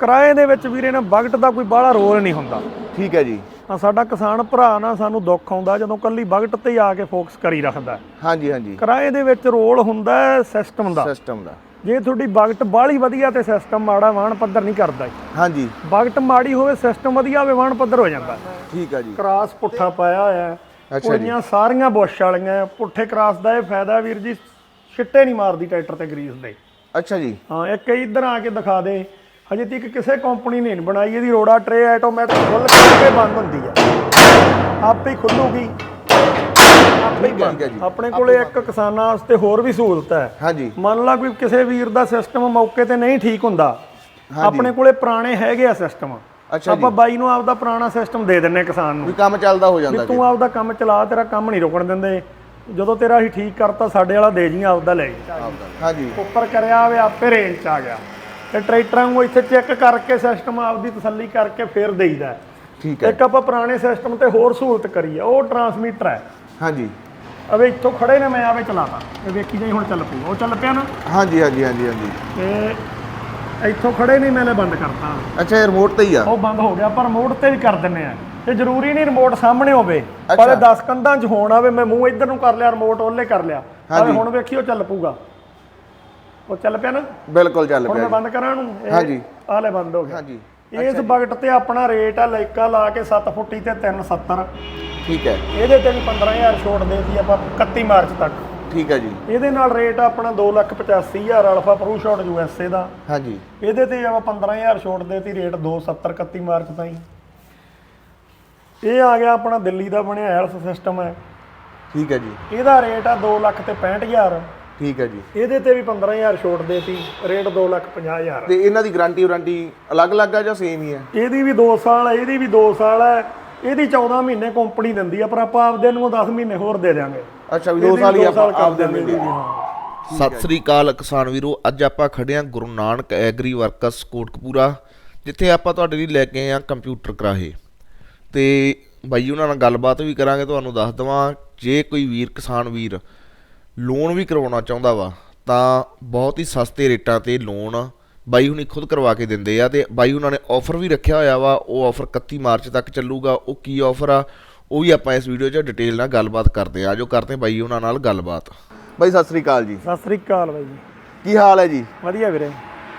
ਕਿਰਾਏ ਦੇ ਵਿੱਚ ਵੀਰੇ ਨਾ ਬਗਟ ਦਾ ਕੋਈ ਬਾਹਲਾ ਰੋਲ ਨਹੀਂ ਹੁੰਦਾ। ਠੀਕ ਹੈ ਜੀ। ਆ ਸਾਡਾ ਕਿਸਾਨ ਭਰਾ ਨਾ ਸਾਨੂੰ ਦੁੱਖ ਆਉਂਦਾ ਜਦੋਂ ਕੱਲੀ ਬਗਟ ਤੇ ਹੀ ਆ ਕੇ ਫੋਕਸ ਕਰੀ ਰੱਖਦਾ। ਹਾਂਜੀ ਹਾਂਜੀ। ਕਿਰਾਏ ਦੇ ਵਿੱਚ ਰੋਲ ਹੁੰਦਾ ਸਿਸਟਮ ਦਾ। ਸਿਸਟਮ ਦਾ। ਜੇ ਤੁਹਾਡੀ ਬਗਟ ਬਾਹਲੀ ਵਧੀਆ ਤੇ ਸਿਸਟਮ ਮਾੜਾ ਵਾਹਣ ਪੱਧਰ ਨਹੀਂ ਕਰਦਾ। ਹਾਂਜੀ। ਬਗਟ ਮਾੜੀ ਹੋਵੇ ਸਿਸਟਮ ਵਧੀਆ ਹੋਵੇ ਵਾਹਣ ਪੱਧਰ ਹੋ ਜਾਂਦਾ ਠੀਕ ਹੈ ਜੀ। ਕਰਾਸ ਪੁੱਠਾ ਪਾਇਆ ਹੋਇਆ ਹੈ। ਅੱਛਾ ਜੀ। ਕੁੜੀਆਂ ਸਾਰੀਆਂ ਬੁਸ਼ ਵਾਲੀਆਂ। ਪੁੱਠੇ ਕਰਾਸ ਦਾ ਇਹ ਫਾਇਦਾ ਵੀਰ ਜੀ ਛਿੱਟੇ ਨਹੀਂ ਮਾਰਦੀ ਟਰੈਕਟਰ ਤੇ ਗਰੀਸ ਦੇ। ਅੱਛਾ ਜੀ। ਹਾਂ ਇੱਕ ਇਧਰ ਆ ਕੇ ਦਿਖਾ ਦੇ। ਹਜੇ ਤੱਕ ਕਿਸੇ ਕੰਪਨੀ ਨੇ ਨਹੀਂ ਬਣਾਈ ਇਹਦੀ ਰੋੜਾ ਟਰੇ ਆਟੋਮੈਟਿਕ ਖੁੱਲ ਕੇ ਬੰਦ ਹੁੰਦੀ ਆ। ਆਪੇ ਹੀ ਖੁੱਲੂਗੀ ਆਪੇ ਹੀ ਬੰਦ। ਆਪਣੇ ਕੋਲੇ ਇੱਕ ਕਿਸਾਨਾਂ ਵਾਸਤੇ ਹੋਰ ਵੀ ਸਹੂਲਤ ਹੈ। ਹਾਂਜੀ। ਮੰਨ ਲਾ ਕੋਈ ਕਿਸੇ ਵੀਰ ਦਾ ਸਿਸਟਮ ਮੌਕੇ ਤੇ ਨਹੀਂ ਠੀਕ ਹੁੰਦਾ। ਆਪਣੇ ਕੋਲੇ ਪੁਰਾਣੇ ਹੈਗੇ ਆ ਸਿਸਟਮ ਅੱਛਾ ਆਪਾਂ ਬਾਈ ਨੂੰ ਆਪਦਾ ਪੁਰਾਣਾ ਸਿਸਟਮ ਦੇ ਦਿੰਨੇ ਕਿਸਾਨ ਨੂੰ। ਵੀ ਕੰਮ ਚੱਲਦਾ ਹੋ ਜਾਂਦਾ ਤੂੰ ਆਪਦਾ ਕੰਮ ਚਲਾ ਤੇਰਾ ਕੰਮ ਨਹੀਂ ਰੁਕਣ ਦਿੰਦੇ। ਜਦੋਂ ਤੇਰਾ ਹੀ ਠੀਕ ਕਰਤਾ ਸਾਡੇ ਵਾਲਾ ਦੇ ਜੀ ਆਪਦਾ ਲੈ ਜੀ। ਹਾਂਜੀ। ਉੱਪਰ ਕਰਿਆ ਹੋਵੇ ਆਪੇ ਰੇਂਜ ਚ ਆ ਗਿਆ। ਤੇ ਟਰੈਕਟਰਾਂ ਨੂੰ ਇੱਥੇ ਚੈੱਕ ਕਰਕੇ ਸਿਸਟਮ ਆਪਦੀ ਤਸੱਲੀ ਕਰਕੇ ਫਿਰ ਦੇਈਦਾ। ਠੀਕ ਹੈ। ਇੱਕ ਆਪਾਂ ਪੁਰਾਣੇ ਸਿਸਟਮ ਤੇ ਹੋਰ ਸਹੂਲਤ ਕਰੀ ਆ ਉਹ ਟਰਾਂਸਮੀਟਰ ਹੈ। ਹਾਂਜੀ। ਅਵੇ ਇੱਥੋਂ ਖੜੇ ਨੇ ਮੈਂ ਆਵੇ ਚਲਾਤਾ ਇਹ ਵੇਖੀ ਜਾਈ ਹੁਣ ਚੱਲ ਪੂ ਉਹ ਚੱਲ ਪਿਆ ਨਾ? ਹਾਂਜੀ ਹਾਂਜੀ ਹਾਂਜੀ ਹਾਂਜੀ। ਤੇ ਇੱਥੋਂ ਖੜੇ ਨਹੀਂ ਮੈਨੇ ਬੰਦ ਕਰਤਾ। ਅੱਛਾ ਰਿਮੋਟ ਤੇ ਹੀ ਆ? ਉਹ ਬੰਦ ਹੋ ਗਿਆ ਪਰ ਰਿਮੋਟ ਤੇ ਵੀ ਕਰ ਦਿੰਨੇ ਆ। ਤੇ ਜ਼ਰੂਰੀ ਨਹੀਂ ਰਿਮੋਟ ਸਾਹਮਣੇ ਹੋਵੇ। ਪਰ 10 ਕੰਧਾਂ 'ਚ ਹੋਣ ਆਵੇ ਮੈਂ ਮੂੰਹ ਇੱਧਰ ਨੂੰ ਕਰ ਲਿਆ ਰਿਮੋਟ ਉਹਲੇ ਕਰ ਲਿਆ। ਹਾਂਜੀ। ਹੁਣ ਵੇਖੀ ਉਹ ਚੱਲ ਪੂਗਾ ਉਹ ਚੱਲ ਪਿਆ ਨਾ? ਬਿਲਕੁਲ ਚੱਲ ਹੁਣ ਮੈਂ। ਬੰਦ ਕਰਾਂ ਨੂੰ ਹਾਂਜੀ। ਆਲੇ ਬੰਦ ਹੋ ਗਿਆ। ਹਾਂਜੀ। ਇਸ ਬਗਟ ਤੇ ਆਪਣਾ ਰੇਟ ਆ ਲਾਈਕਾ ਲਾ ਕੇ 7 ਫੁੱਟੀ ਤੇ 370 ਠੀਕ ਹੈ। ਇਹਦੇ ਤੇ ਵੀ 15000 ਛੋਟ ਦੇਤੀ ਆਪਾਂ 31 ਮਾਰਚ ਤੱਕ। ਠੀਕ ਹੈ ਜੀ। ਇਹਦੇ ਨਾਲ ਰੇਟ ਆਪਣਾ 285000 ਅਲਫਾ ਪ੍ਰੋ ਸ਼ਾਟ ਯੂਐਸਏ ਦਾ। ਹਾਂਜੀ। ਇਹਦੇ ਤੇ ਆਪਾਂ 15000 ਛੋਟ ਦੇਤੀ ਰੇਟ 270 31 ਮਾਰਚ ਤਾਈਂ। ਇਹ ਆ ਗਿਆ ਆਪਣਾ ਦਿੱਲੀ ਦਾ ਬਣਿਆ ਹੈਲਥ ਸਿਸਟਮ ਹੈ। ਠੀਕ ਹੈ ਜੀ। ਇਹਦਾ ਰੇਟ ਆ 2 ਲੱਖ ਤੇ 65000 ਠੀਕ ਹੈ ਜੀ। ਇਹਦੇ ਤੇ ਵੀ 15000 ਛੋਟ ਦੇਤੀ ਰੇਟ 2 ਲੱਖ 50000 ਤੇ ਇਹਨਾਂ ਦੀ ਗਾਰੰਟੀ ਵਾਰੰਟੀ ਅਲੱਗ-ਅਲੱਗ ਆ ਜਾਂ ਸੇਮ ਹੀ ਆ? ਇਹਦੀ ਵੀ 2 ਸਾਲ ਹੈ ਇਹਦੀ ਵੀ 2 ਸਾਲ ਹੈ ਇਹਦੀ 14 ਮਹੀਨੇ ਕੰਪਨੀ ਦਿੰਦੀ ਆ ਪਰ ਆਪਾਂ ਆਪਦੇ ਨੂੰ 10 ਮਹੀਨੇ ਹੋਰ ਦੇ ਦਿਆਂਗੇ। ਅੱਛਾ ਵੀ 2 ਇਹਦੀ ਸਾਲ ਹੀ ਦੋ ਆਪਾਂ ਆਪਦੇ ਵੀ, ਹਾਂ। ਸਤਿ ਸ੍ਰੀ ਅਕਾਲ ਕਿਸਾਨ ਵੀਰੋ ਅੱਜ ਆਪਾਂ ਖੜੇ ਹਾਂ ਗੁਰੂ ਨਾਨਕ ਐਗਰੀ ਵਰਕਸ ਕੋਟਕਪੂਰਾ ਜਿੱਥੇ ਆਪਾਂ ਤੁਹਾਡੇ ਲਈ ਲੈ ਕੇ ਆਏ ਹਾਂ ਕੰਪਿਊਟਰ ਕਰਾਹੇ। ਤੇ ਬਾਈ ਉਹਨਾਂ ਨਾਲ ਗੱਲਬਾਤ ਵੀ ਕਰਾਂਗੇ ਤੁਹਾਨੂੰ ਦੱਸ ਦਵਾਂ ਜੇ ਕੋਈ ਵੀਰ ਕਿਸਾਨ ਵੀਰ ਲੋਨ ਵੀ ਕਰਵਾਉਣਾ ਚਾਹੁੰਦਾ ਵਾ ਤਾਂ ਬਹੁਤ ਹੀ ਸਸਤੇ ਰੇਟਾਂ ਤੇ ਲੋਨ ਬਾਈ ਹੁਣੀ ਖੁਦ ਕਰਵਾ ਕੇ ਦਿੰਦੇ ਆ ਤੇ ਬਾਈ ਉਹਨਾਂ ਨੇ ਆਫਰ ਵੀ ਰੱਖਿਆ ਹੋਇਆ ਵਾ ਉਹ ਆਫਰ 31 ਮਾਰਚ ਤੱਕ ਚੱਲੂਗਾ ਉਹ ਕੀ ਆਫਰ ਆ ਉਹ ਵੀ ਆਪਾਂ ਇਸ ਵੀਡੀਓ 'ਚ ਡਿਟੇਲ ਨਾਲ ਗੱਲਬਾਤ ਕਰਦੇ ਆ ਜੋ ਕਰਦੇ ਬਾਈ ਉਹਨਾਂ ਨਾਲ ਗੱਲਬਾਤ। ਬਾਈ ਸਤਿ ਸ੍ਰੀ ਅਕਾਲ ਜੀ। ਸਤਿ ਸ੍ਰੀ ਅਕਾਲ ਬਾਈ ਜੀ। ਕੀ ਹਾਲ ਹੈ ਜੀ? ਵਧੀਆ ਵੀਰੇ।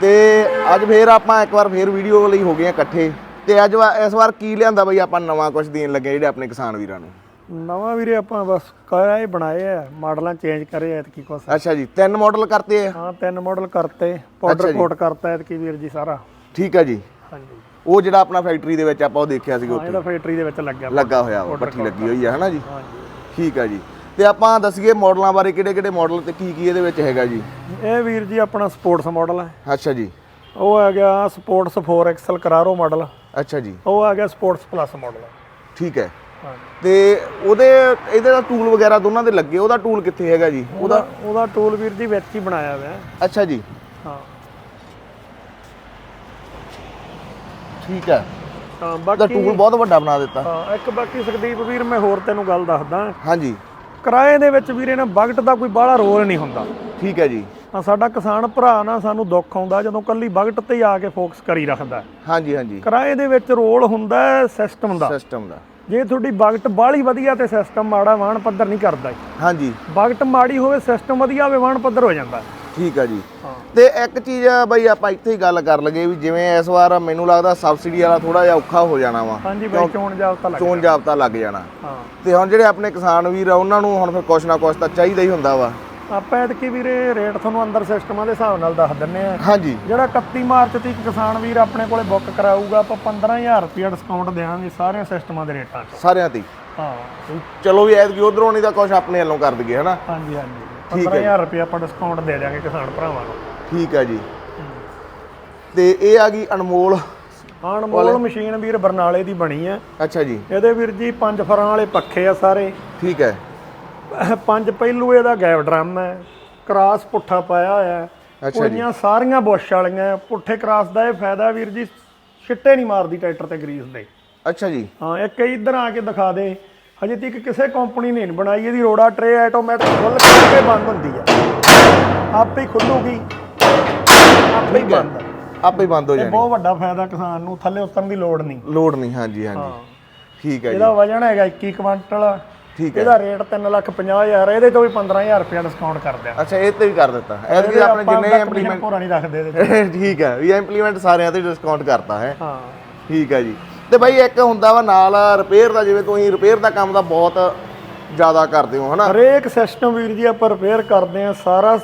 ਤੇ ਅੱਜ ਫੇਰ ਆਪਾਂ ਇੱਕ ਵਾਰ ਫੇਰ ਵੀਡੀਓ ਲਈ ਹੋ ਗਏ ਆ ਇਕੱਠੇ ਤੇ ਅੱਜ ਇਸ ਵਾਰ ਕੀ ਲਿਆਂਦਾ ਬਾਈ ਆਪਾਂ ਨਵਾਂ ਕੁਝ ਦੇਣ ਲੱਗੇ ਜਿਹੜੇ ਆਪਣੇ ਕਿਸਾਨ ਵੀਰਾਂ ਨੂੰ? ਨਵਾਂ ਵੀਰੇ ਆਪਾਂ ਬਸ ਕਾਇਆ ਬਣਾਏ ਆ ਮਾਡਲਾਂ ਚੇਂਜ ਕਰੇ ਐਤਕੀ ਕੁਛ। ਅੱਛਾ ਜੀ ਤਿੰਨ ਮਾਡਲ ਕਰਤੇ ਆ? ਹਾਂ ਤਿੰਨ ਮਾਡਲ ਕਰਤੇ ਪਾਊਡਰ। ਕੋਟ ਕਰਤਾ ਐਤਕੀ ਵੀਰ ਜੀ ਸਾਰਾ। ਠੀਕ ਹੈ ਜੀ। ਹਾਂਜੀ। ਉਹ ਜਿਹੜਾ ਆਪਣਾ ਫੈਕਟਰੀ ਦੇ ਵਿੱਚ ਆਪਾਂ ਉਹ ਦੇਖਿਆ ਹਾਂ ਉੱਥੇ। ਇਹਦਾ ਫੈਕਟਰੀ ਦੇ ਵਿੱਚ ਲੱਗਿਆ। ਲੱਗਾ ਹੋਇਆ powder ਪੱਠੀ ਲੱਗੀ ਹੋਈ ਆ ਹਨਾ ਜੀ? ਹਾਂਜੀ। ਠੀਕ ਹੈ ਜੀ। ਤੇ ਆਪਾਂ ਦੱਸੀਏ ਮਾਡਲਾਂ ਬਾਰੇ ਕਿਹੜੇ ਕਿਹੜੇ ਮਾਡਲ ਤੇ ਕੀ ਕੀ ਇਹਦੇ ਵਿੱਚ ਹੈਗਾ ਜੀ? ਇਹ ਵੀਰ ਜੀ ਆਪਣਾ ਸਪੋਰਟਸ ਮਾਡਲ ਹੈ ਅੱਛਾ ਜੀ। ਉਹ ਆ ਗਿਆ ਸਪੋਰਟਸ 4 ਐਕਸਲ ਕਰਾਰੋ ਮਾਡਲ ਅੱਛਾ ਜੀ। ਉਹ ਆ ਗਿਆ ਸਪੋਰਟਸ ਪਲੱਸ ਮਾਡਲ ਠੀਕ ਹੈ। ਤੇ ਉਹਦੇ ਇਹਦੇ ਦਾ ਟੂਲ ਵਗੈਰਾ ਦੋਨਾਂ ਦੇ ਲੱਗੇ ਉਹਦਾ ਟੂਲ ਕਿੱਥੇ ਹੈਗਾ ਜੀ? ਉਹਦਾ ਉਹਦਾ ਟੂਲ ਵੀਰ ਜੀ ਵਿੱਚ ਹੀ ਬਣਾਇਆ ਹੋਇਆ। ਹੈ। ਅੱਛਾ ਜੀ। ਹਾਂ। ਠੀਕ ਹੈ। ਉਹਦਾ ਬਾਕੀ ਟੂਲ ਬਹੁਤ ਵੱਡਾ ਬਣਾ ਦਿੱਤਾ। ਹਾਂ ਇੱਕ ਬਾਕੀ ਸੁਖਦੀਪ ਵੀਰ ਮੈਂ ਹੋਰ ਤੈਨੂੰ ਗੱਲ ਦੱਸਦਾ। ਹਾਂਜੀ। ਕਿਰਾਏ ਦੇ ਵਿੱਚ ਵੀਰੇ ਨਾ ਬਗਟ ਦਾ ਕੋਈ ਬਾਹਲਾ ਰੋਲ ਨਹੀਂ ਹੁੰਦਾ। ਠੀਕ ਹੈ ਜੀ। ਆ ਸਾਡਾ ਕਿਸਾਨ ਭਰਾ ਨਾ ਸਾਨੂੰ ਦੁੱਖ ਆਉਂਦਾ ਜਦੋਂ ਕੱਲੀ ਬਗਟ ਤੇ ਹੀ ਆ ਕੇ ਫੋਕਸ ਕਰੀ ਰੱਖਦਾ। ਹਾਂਜੀ ਹਾਂਜੀ। ਕਿਰਾਏ ਦੇ ਵਿੱਚ ਰੋਲ ਹੁੰਦਾ ਹੈ ਸਿਸਟਮ ਦਾ। ਸਿਸਟਮ ਦਾ। ਜੇ ਤੁਹਾਡੀ ਬਗਟ ਬਾਹਲੀ ਵਧੀਆ ਤੇ ਸਿਸਟਮ ਮਾੜਾ ਵਾਹਣ ਪੱਧਰ ਨਹੀਂ ਕਰਦਾ ਹਾਂਜੀ। ਬਗਟ ਮਾੜੀ ਹੋਵੇ ਸਿਸਟਮ ਵਧੀਆ ਹੋਵੇ ਵਾਹਣ ਪੱਧਰ ਹੋ ਜਾਂਦਾ। ਠੀਕ ਹੈ ਜੀ। ਤੇ ਇੱਕ ਚੀਜ਼ ਆ ਬਈ ਆਪਾਂ ਇੱਥੇ ਹੀ ਗੱਲ ਕਰ ਲਗੇ ਵੀ ਜਿਵੇਂ ਇਸ ਵਾਰ ਮੈਨੂੰ ਲੱਗਦਾ ਸਬਸਿਡੀ ਵਾਲਾ ਥੋੜਾ ਜਿਹਾ ਔਖਾ ਹੋ ਜਾਣਾ ਵਾ। ਹਾਂਜੀ ਬਾਈ ਚੋਣ ਜਾਬਤਾ ਲੱਗ ਚੋਣ ਜਾਬਤਾ ਲੱਗ ਜਾਣਾ। ਹਾਂ। ਤੇ ਹੁਣ ਜਿਹੜੇ ਆਪਣੇ ਕਿਸਾਨ ਵੀਰ ਆ ਉਹਨਾਂ ਨੂੰ ਹੁਣ ਫਿਰ ਕੁਛ ਨਾ ਕੁਛ ਤਾਂ ਚਾਹੀਦਾ ਹੀ ਹੁੰਦਾ ਵਾ। ਆਪਾਂ ਐਤਕੀ ਵੀਰੇ ਰੇਟ ਤੁਹਾਨੂੰ ਅੰਦਰ ਸਿਸਟਮਾਂ ਦੇ ਹਿਸਾਬ ਨਾਲ ਦੱਸ ਦਿੰਨੇ ਆ। ਹਾਂਜੀ। ਜਿਹੜਾ 31 ਮਾਰਚ ਤੱਕ ਕਿਸਾਨ ਵੀਰ ਆਪਣੇ ਕੋਲੇ ਬੁੱਕ ਕਰਾਊਗਾ ਆਪਾਂ 15000 ਰੁਪਏ ਡਿਸਕਾਊਂਟ ਦੇਵਾਂਗੇ ਸਾਰਿਆਂ ਸਿਸਟਮਾਂ ਦੇ ਰੇਟਾਂ 'ਚ। ਸਾਰਿਆਂ ਤੇ ਹੀ। ਚਲੋ ਵੀ ਐਤਕੀ ਉਧਰੋਂ ਨਹੀਂ ਤਾਂ ਕੁਛ ਆਪਣੇ ਵੱਲੋਂ ਕਰ ਦਈਏ ਹਨਾ? ਹਾਂਜੀ ਹਾਂਜੀ। ਠੀਕ ਹੈ 15000 ਰੁਪਏ ਆਪਾਂ ਡਿਸਕਾਊਂਟ ਦੇ ਦਿਆਂਗੇ ਕਿਸਾਨ ਭਰਾਵਾਂ ਨੂੰ। ਠੀਕ ਹੈ ਜੀ। ਤੇ ਇਹ ਆ ਗਈ ਅਨਮੋਲ ਅਨਮੋਲ ਮਸ਼ੀਨ ਵੀਰ ਬਰਨਾਲੇ ਦੀ ਬਣੀ ਹੈ। ਅੱਛਾ ਜੀ। ਇਹਦੇ ਵੀਰ ਜੀ ਪੰਜ ਫਰਾਂ ਵਾਲੇ ਪੱਖੇ ਆ ਸਾਰੇ। ਠੀਕ ਹੈ। ਪੰਜ ਪਹਿਲੂ ਇਹਦਾ ਗੈਪ ਡਰਮ ਹੈ ਕਰਾਸ ਪੁੱਠਾ ਪਾਇਆ ਹੋਇਆ ਹੈ। ਕੁੜੀਆਂ ਸਾਰੀਆਂ ਬੁਸ਼ ਵਾਲੀਆਂ ਹੈ। ਪੁੱਠੇ ਕਰਾਸ ਦਾ ਇਹ ਫਾਇਦਾ ਵੀਰ ਜੀ ਛਿੱਟੇ ਨਹੀਂ ਮਾਰਦੀ ਟਰੈਕਟਰ ਤੇ ਗਰੀਸ ਦੇ। ਅੱਛਾ ਜੀ। ਹਾਂ ਇੱਕ ਇਧਰ ਆ ਕੇ ਦਿਖਾ ਦੇ ਹਜੇ ਤੱਕ ਕਿਸੇ ਕੰਪਨੀ ਨੇ ਨਹੀਂ ਬਣਾਈ ਇਹਦੀ ਰੋੜਾ ਟਰੇ ਆਟੋਮੈਟਿਕ ਖੁੱਲ ਕੇ ਬੰਦ ਹੁੰਦੀ ਆ ਆਪੇ ਹੀ ਖੁੱਲੂਗੀ ਆਪੇ ਹੀ ਬੰਦ ਆਪੇ ਬੰਦ ਹੋ ਇਹ ਜਾਣੀ। ਬਹੁਤ ਵੱਡਾ ਫਾਇਦਾ ਕਿਸਾਨ ਨੂੰ ਥੱਲੇ ਉਤਰਨ ਦੀ ਲੋੜ ਨਹੀਂ। ਲੋਡ ਨਹੀਂ ਹਾਂਜੀ ਹਾਂਜੀ। ਠੀਕ ਹੈ ਜੀ। ਇਹਦਾ ਵਜਨ ਹੈਗਾ 21 ਕੁਇੰਟਲ ਠੀਕ ਹੈ। ਇਹਦਾ ਰੇਟ 3 ਲੱਖ 50 ਹਜ਼ਾਰ ਇਹਦੇ ਤੋਂ ਵੀ 15000 ਰੁਪਏ ਡਿਸਕਾਊਂਟ ਕਰ ਦਿਆਂ ਅੱਛਾ ਇਹ ਤੇ ਵੀ ਕਰ ਦਿੱਤਾ। ਐਤਕੀ ਆਪਣੇ ਜਿੰਨੇ ਇੰਪਲੀਮੈਂਟ ਪੂਰਾ ਨਹੀਂ ਰੱਖਦੇ ਇਹਦੇ। ਠੀਕ ਹੈ ਵੀ ਇੰਪਲੀਮੈਂਟ ਸਾਰਿਆਂ ਤੇ ਡਿਸਕਾਊਂਟ ਕਰਤਾ ਹੈ। ਹਾਂ। ਠੀਕ ਹੈ ਜੀ। ਤੇ ਬਾਈ ਇੱਕ ਹੁੰਦਾ ਵਾ ਨਾਲ ਰਿਪੇਅਰ ਦਾ ਜਿਵੇਂ ਤੁਸੀਂ ਰਿਪੇਅਰ ਦਾ ਕੰਮ ਦਾ ਬਹੁਤ ਜ਼ਿਆਦਾ ਕਰਦੇ ਹੋ ਹਨਾ? ਹਰੇਕ ਸਿਸਟਮ ਵੀਰ ਜੀ ਆਪਾਂ ਰਿਪੇਅਰ ਕਰਦੇ ਆ ਸਾਰਾ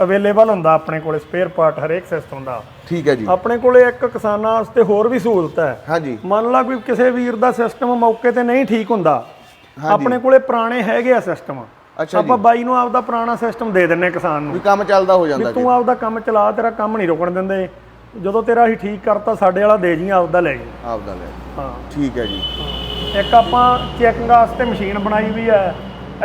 ਅਵੇਲੇਬਲ ਹੁੰਦਾ ਆਪਣੇ ਕੋਲੇ ਸਪੇਅਰ ਪਾਰਟ ਹਰੇਕ ਸਿਸਟਮ ਦਾ। ਠੀਕ ਹੈ ਜੀ। ਆਪਣੇ ਕੋਲੇ ਇੱਕ ਕਿਸਾਨਾਂ ਵਾਸਤੇ ਹੋਰ ਵੀ ਸਹੂਲਤ ਹੈ। ਹਾਂਜੀ। ਮੰਨ ਲਾ ਕੋਈ ਕਿਸੇ ਵੀਰ ਦਾ ਸਿਸਟਮ ਮੌਕੇ ਤੇ ਨਹੀਂ ਠੀਕ ਹੁੰਦਾ ਆਪਣੇ ਕੋਲੇ ਪੁਰਾਣੇ ਹੈਗੇ ਆ ਸਿਸਟਮ ਅੱਛਾ ਆਪਾਂ ਬਾਈ ਨੂੰ ਆਪਦਾ ਪੁਰਾਣਾ ਸਿਸਟਮ ਦੇ ਦਿੰਨੇ ਕਿਸਾਨ ਨੂੰ। ਵੀ ਕੰਮ ਚੱਲਦਾ ਹੋ ਜਾਂਦਾ ਵੀ ਤੂੰ ਆਪਦਾ ਕੰਮ ਚਲਾ ਤੇਰਾ ਕੰਮ ਨਹੀਂ ਰੁਕਣ ਦਿੰਦੇ। ਜਦੋਂ ਤੇਰਾ ਹੀ ਠੀਕ ਕਰਤਾ ਸਾਡੇ ਵਾਲਾ ਦੇ ਜੀ ਆਪਦਾ ਲੈ ਜੀ ਆਪਦਾ ਲੈ ਹਾਂ। ਠੀਕ ਹੈ ਜੀ। ਇੱਕ ਆਪਾਂ ਚੈਕਿੰਗ ਵਾਸਤੇ ਮਸ਼ੀਨ ਬਣਾਈ ਵੀ ਹੈ।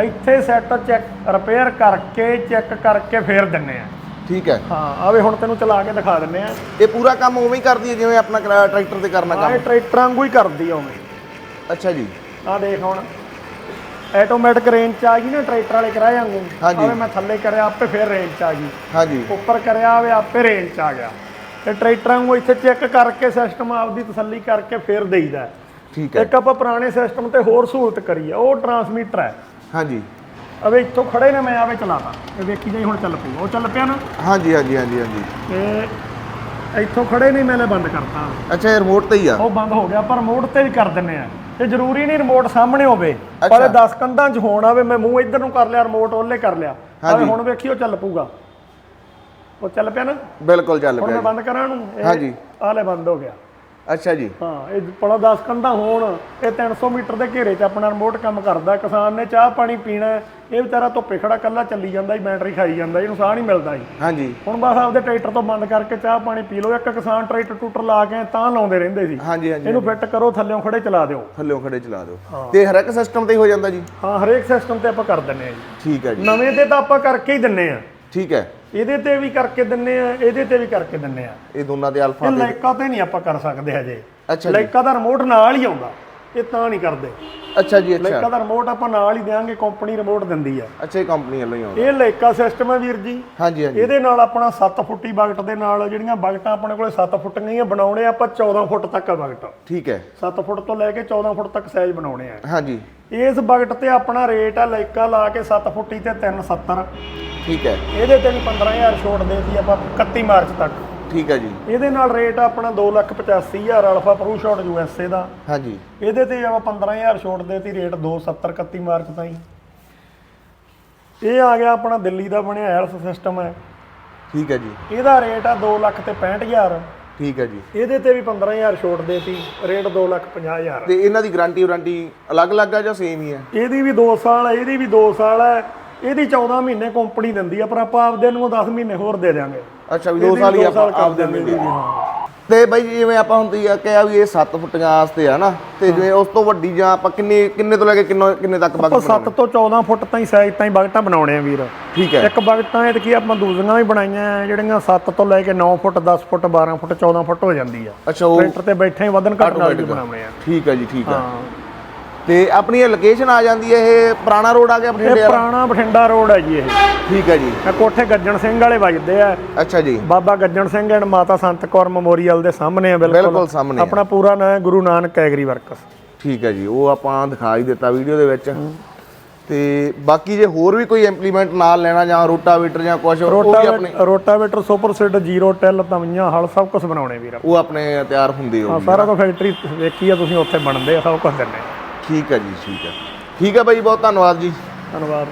ਇੱਥੇ ਸੈੱਟ ਚੈੱਕ ਰਿਪੇਅਰ ਕਰਕੇ ਚੈੱਕ ਕਰਕੇ ਫੇਰ ਦਿੰਨੇ ਆ। ਠੀਕ ਹੈ। ਹਾਂ ਆਵੇ ਹੁਣ ਤੈਨੂੰ ਚਲਾ ਕੇ ਦਿਖਾ ਦਿੰਨੇ ਆ। ਇਹ ਪੂਰਾ ਕੰਮ ਉਵੇਂ ਹੀ ਕਰਦੀ ਹੈ ਜਿਵੇਂ ਆਪਣਾ ਟਰੈਕਟਰ ਤੇ ਕਰਨਾ ਕੰਮ? ਇਹ ਟਰੈਕਟਰਾਂ ਵਾਂਗੂ ਹੀ ਕਰਦੀ ਆ ਉਵੇਂ। ਅੱਛਾ ਜੀ। ਆਹ ਦੇਖ ਹੁਣ। ਆਟੋਮੈਟਿਕ ਰੇਂਜ ਚ ਆ ਗਈ ਨਾ ਟਰੈਕਟਰ ਵਾਲੇ ਕਰਾਏ ਵਾਂਗੂ। ਹਾਂਜੀ। ਆਵੇ ਮੈਂ ਥੱਲੇ ਕਰਿਆ ਆਪੇ ਫੇਰ ਰੇਂਜ ਚ ਆ ਗਈ। ਹਾਂਜੀ। ਉੱਪਰ ਕਰਿਆ ਆਵੇ ਆਪੇ ਰੇਂਜ ਚ ਆ ਗਿਆ। ਤੇ ਟਰੈਕਟਰਾਂ ਨੂੰ ਇੱਥੇ ਚੈੱਕ ਕਰਕੇ ਸਿਸਟਮ ਆਪਦੀ ਤਸੱਲੀ ਕਰਕੇ ਫੇਰ ਦੇਈਦਾ। ਠੀਕ ਹੈ। ਇੱਕ ਆਪਾਂ ਪੁਰਾਣੇ ਸਿਸਟਮ ਤੇ ਹੋਰ ਸਹੂਲਤ ਕਰੀ ਆ ਉਹ ਟਰਾਂਸਮੀਟਰ ਹੈ। ਹਾਂਜੀ। ਅਵੇ ਇੱਥੋਂ ਖੜੇ ਨੇ ਮੈਂ ਆਵੇ ਚਲਾਤਾ। ਇਹ ਵੇਖੀ ਜਾਈ ਹੁਣ ਚੱਲ ਪਊ ਉਹ ਚੱਲ ਪਿਆ ਨਾ। ਹਾਂਜੀ ਹਾਂਜੀ ਹਾਂਜੀ ਹਾਂਜੀ। ਤੇ ਇੱਥੋਂ ਖੜੇ ਨਹੀਂ ਮੈਨੇ ਬੰਦ ਕਰਤਾ। ਅੱਛਾ ਇਹ ਰਿਮੋਟ ਤੇ ਹੀ ਆ। ਉਹ ਬੰਦ ਹੋ ਗਿਆ ਪਰ ਰਿਮੋਟ ਤੇ ਵੀ ਕਰ ਦਿੰਨੇ ਆ। ਤੇ ਜ਼ਰੂਰੀ ਨਹੀਂ ਰਿਮੋਟ ਸਾਹਮਣੇ ਹੋਵੇ। ਪਰ 10 ਕੰਧਾਂ 'ਚ ਹੋਣ ਆਵੇ ਮੈਂ ਮੂੰਹ ਇੱਧਰ ਨੂੰ ਕਰ ਲਿਆ ਰਿਮੋਟ ਉਹਲੇ ਕਰ ਲਿਆ ਆਵੇ। ਹੁਣ ਵੇਖੀ ਉਹ ਚੱਲ ਪਊਗਾ ਉਹ ਚੱਲ ਪਿਆ ਨਾ ਬਿਲਕੁਲ ਚੱਲ ਹੁਣ ਪਿਆ ਮੈਂ ਜੀ। ਬੰਦ ਕਰਾਂ ਨੂੰ ਹਾਂਜੀ। ਆਲੇ ਬੰਦ ਹੋ ਗਿਆ ਅੱਛਾ ਜੀ। ਹਾਂ ਇਹ ਪੜਾ 10 ਕੰਧਾਂ ਹੋਣ ਇਹ 300 ਮੀਟਰ ਦੇ ਘੇਰੇ 'ਚ ਆਪਣਾ ਰਿਮੋਟ ਕੰਮ ਕਰਦਾ। ਕਿਸਾਨ ਨੇ ਚਾਹ ਪਾਣੀ ਪੀਣਾ ਇਹ ਵਿਚਾਰਾ ਧੁੱਪੇ ਖੜਾ ਕੱਲਾ ਚੱਲੀ ਜਾਂਦਾ ਹੀ ਬੈਟਰੀ ਖਾਈ ਜਾਂਦਾ ਇਹਨੂੰ ਸਾਹ ਨਹੀਂ ਮਿਲਦਾ ਜੀ। ਹਾਂਜੀ। ਹੁਣ ਬਸ ਆਪਦੇ ਟਰੈਕਟਰ ਤੋਂ ਬੰਦ ਕਰਕੇ ਚਾਹ ਪਾਣੀ ਪੀ ਲਓ ਇੱਕ ਕਿਸਾਨ ਟਰੈਕਟਰ ਟੂਟਰ ਲਾ ਕੇ ਤਾਂ ਲਾਉਂਦੇ ਰਹਿੰਦੇ ਸੀ। ਹਾਂਜੀ ਹਾਂਜੀ। ਇਹਨੂੰ ਫਿੱਟ ਕਰੋ ਥੱਲੇੋਂ ਖੜੇ ਚਲਾ ਦਿਓ। ਥੱਲੇੋਂ ਖੜੇ ਚਲਾ ਦਿਓ। ਤੇ ਹਰ ਇੱਕ ਸਿਸਟਮ ਤੇ ਹੀ ਹੋ ਜਾਂਦਾ ਜੀ? ਹਾਂ ਹਰੇਕ ਸਿਸਟਮ ਤੇ ਆਪਾਂ ਕਰ ਦਿੰਨੇ ਆ ਜੀ। ਠੀਕ ਹੈ ਜੀ। ਨਵੇਂ ਤੇ ਤਾਂ ਆਪਾਂ ਕਰਕੇ ਹੀ ਦਿੰਨੇ ਆ ਠੀਕ ਹੈ। ਇਹਦੇ ਤੇ ਵੀ ਕਰਕੇ ਦਿੰਨੇ ਆ ਇਹਦੇ ਤੇ ਵੀ ਕਰਕੇ ਦਿੰਨੇ ਆ। ਇਹ ਦੋਨਾਂ ਦੇ ਅਲਫਾ ਇਹ ਲਾਈਕਾ ਤੇ ਨਹੀਂ ਆਪਾਂ ਕਰ ਸਕਦੇ ਹਜੇ। ਅੱਛਾ ਲਾਈਕਾ ਦਾ ਰਿਮੋਟ ਨਾਲ ਹੀ ਆਉਂਦਾ ਇਹ ਤਾਂ ਨਹੀਂ ਕਰਦੇ। ਅੱਛਾ ਜੀ ਅੱਛਾ। ਲਾਈਕਾ ਦਾ ਰਿਮੋਟ ਆਪਾਂ ਨਾਲ ਹੀ ਦੇਾਂਗੇ ਕੰਪਨੀ ਰਿਮੋਟ ਦਿੰਦੀ ਆ। ਅੱਛਾ ਇਹ ਕੰਪਨੀ ਵੱਲੋਂ ਹੀ ਆਉਂਦਾ। ਇਹ ਲਾਈਕਾ ਸਿਸਟਮ ਹੈ ਵੀਰ ਜੀ। ਹਾਂਜੀ ਹਾਂਜੀ। ਇਹਦੇ ਨਾਲ ਆਪਣਾ 7 ਫੁੱਟੀ ਬਗਟ ਦੇ ਨਾਲ ਜਿਹੜੀਆਂ ਬਗਟਾਂ ਆਪਣੇ ਕੋਲੇ 7 ਫੁੱਟ ਗਈਆਂ ਬਣਾਉਣੇ ਆਪਾਂ 14 ਫੁੱਟ ਤੱਕ ਆ ਬਗਟ ਠੀਕ ਹੈ। 7 ਫੁੱਟ ਤੋਂ ਲੈ ਕੇ 14 ਫੁੱਟ ਤੱਕ ਸਾਈਜ਼ ਬਣਾਉਣੇ ਆ। ਹਾਂਜੀ। ਇਸ ਬਗਟ ਤੇ ਆਪਣਾ ਰੇਟ ਆ ਲਾਈਕਾ ਲਾ ਕੇ 7 ਫੁੱਟੀ ਤੇ 370 ਠੀਕ ਹੈ। ਇਹਦੇ ਤੇ ਵੀ 15000 ਛੋਟ ਦੇਤੀ ਆਪਾਂ 31 ਮਾਰਚ ਤੱਕ। ਠੀਕ ਹੈ ਜੀ। ਇਹਦੇ ਨਾਲ ਰੇਟ ਆ ਆਪਣਾ 285000 ਅਲਫਾ ਪ੍ਰੋ ਸ਼ਾਟ ਯੂਐਸਏ ਦਾ। ਹਾਂਜੀ। ਇਹਦੇ ਤੇ ਆਪਾਂ 15000 ਛੋਟ ਦੇਤੀ ਰੇਟ 270 31 ਮਾਰਚ ਤਾਈਂ। ਇਹ ਆ ਗਿਆ ਆਪਣਾ ਦਿੱਲੀ ਦਾ ਬਣਿਆ ਹੈਲਥ ਸਿਸਟਮ ਹੈ। ਠੀਕ ਹੈ ਜੀ। ਇਹਦਾ ਰੇਟ ਆ 2 ਲੱਖ ਤੇ 65000 ਠੀਕ ਹੈ ਜੀ। ਇਹਦੇ ਤੇ ਵੀ 15000 ਛੋਟ ਦੇਤੀ ਰੇਟ 2 ਲੱਖ 50000 ਤੇ ਇਹਨਾਂ ਦੀ ਗਾਰੰਟੀ ਵਾਰੰਟੀ ਅਲੱਗ-ਅਲੱਗ ਆ ਜਾਂ ਸੇਮ ਹੀ ਹੈ? ਇਹਦੀ ਵੀ 2 ਸਾਲ ਹੈ ਇਹਦੀ ਵੀ 2 ਸਾਲ ਹੈ। ਇਹਦੀ 14 ਮਹੀਨੇ ਕੰਪਨੀ ਦਿੰਦੀ ਆ ਪਰ ਆਪਾਂ ਆਪਦੇ ਨੂੰ 10 ਮਹੀਨੇ ਹੋਰ ਦੇ ਦਿਆਂਗੇ। ਅੱਛਾ ਵੀ 2 ਇਹਦੀ ਸਾਲ ਹੀ ਆਪਾਂ ਆਪਦੇ ਮਿਲਦੇ ਹਾਂ। ਤੇ ਬਾਈ ਜਿਵੇਂ ਆਪਾਂ ਹੁੰਦੀ ਆ ਕਿਹਾ ਵੀ ਇਹ 7 ਫੁੱਟੀਆਂ ਵਾਸਤੇ ਆ ਨਾ ਤੇ ਜਿਵੇਂ ਉਸ ਤੋਂ ਵੱਡੀ ਜਾਂ ਆਪਾਂ ਕਿੰਨੇ ਕਿੰਨੇ ਤੋਂ ਲੈ ਕੇ ਕਿੰਨੇ ਕਿੰਨੇ ਤੱਕ ਆਪਾਂ ਬਗ 7 ਤੋਂ 14 ਫੁੱਟ ਤਾਈਂ ਸਾਈਜ਼ ਤਾਈਂ ਬਗਟਾਂ ਬਣਾਉਣੇ ਆ ਵੀਰ। ਠੀਕ ਹੈ। ਇੱਕ ਬਗਟਾਂ ਇਹ ਕੀ ਆਪਾਂ ਦੂਜੀਆਂ ਵੀ ਬਣਾਈਆਂ ਜਿਹੜੀਆਂ 7 ਤੋਂ ਲੈ ਕੇ 9 ਫੁੱਟ 10 ਫੁੱਟ 12 ਫੁੱਟ 14 ਫੁੱਟ ਹੋ ਜਾਂਦੀ ਆ। ਅੱਛਾ ਉਹ ਟਰੈਕਟਰ ਤੇ ਬੈਠੇ ਹੀ ਵਧਣ ਘਟਣ ਵਾਲੀ। ਬਣਾਉਣੇ ਆ। ਠੀਕ ਹੈ ਜੀ ਠੀਕ ਹੈ। ਹਾਂ। ਤੇ ਆਪਣੀ ਇਹ ਲੋਕੇਸ਼ਨ ਆ ਜਾਂਦੀ ਹੈ ਇਹ ਪੁਰਾਣਾ ਰੋਡ ਆ ਗਿਆ ਇਹ ਬਠਿੰਡੇ ਵਾਲਾ? ਪੁਰਾਣਾ ਬਠਿੰਡਾ ਰੋਡ ਹੈ ਜੀ ਇਹ। ਠੀਕ ਹੈ ਜੀ। ਇਹ ਕੋਠੇ ਗੱਜਣ ਸਿੰਘ ਵਾਲੇ ਵੱਜਦੇ ਆ। ਅੱਛਾ ਜੀ। ਬਾਬਾ ਗੱਜਣ ਸਿੰਘ ਐਂਡ ਮਾਤਾ ਸੰਤ ਕੌਰ ਮੈਮੋਰੀਅਲ ਦੇ ਸਾਹਮਣੇ ਆ ਬਿਲਕੁਲ। ਸਾਹਮਣੇ ਆ। ਆਪਣਾ ਪੂਰਾ ਨਾਮ ਹੈ ਗੁਰੂ ਨਾਨਕ ਐਗਰੀ ਵਰਕਸ ਠੀਕ ਹੈ ਜੀ ਉਹ ਆਪਾਂ ਦਿਖਾ ਹੀ ਦਿੱਤਾ ਵੀਡੀਓ ਦੇ ਵਿੱਚ। ਤੇ ਬਾਕੀ ਜੇ ਹੋਰ ਵੀ ਕੋਈ ਇੰਪਲੀਮੈਂਟ ਨਾਲ ਲੈਣਾ ਜਾਂ ਰੋਟਾਵੇਟਰ ਜਾਂ ਕੁਝ ਉਹ ਵੀ ਆਪਣੇ rotavator rotavator super seed zero till ਤਵੀਆਂ ਹਲ ਸਭ ਕੁਝ ਬਣਾਉਣੇ ਵੀਰ। ਉਹ ਆਪਣੇ ਤਿਆਰ ਹੁੰਦੇ ਹੋ ਹਾਂ ਸਾਰਾ ਕੁਝ ਫੈਕਟਰੀ ਵੇਖੀ ਆ ਤੁਸੀਂ ਉੱਥੇ ਬਣਦੇ ਆ ਸਭ ਕੁਝ ਦਿੰਦੇ ਆ। ਠੀਕ ਹੈ ਜੀ ਠੀਕ ਹੈ। ਠੀਕ ਹੈ ਬਾਈ ਬਹੁਤ ਧੰਨਵਾਦ ਜੀ। ਧੰਨਵਾਦ।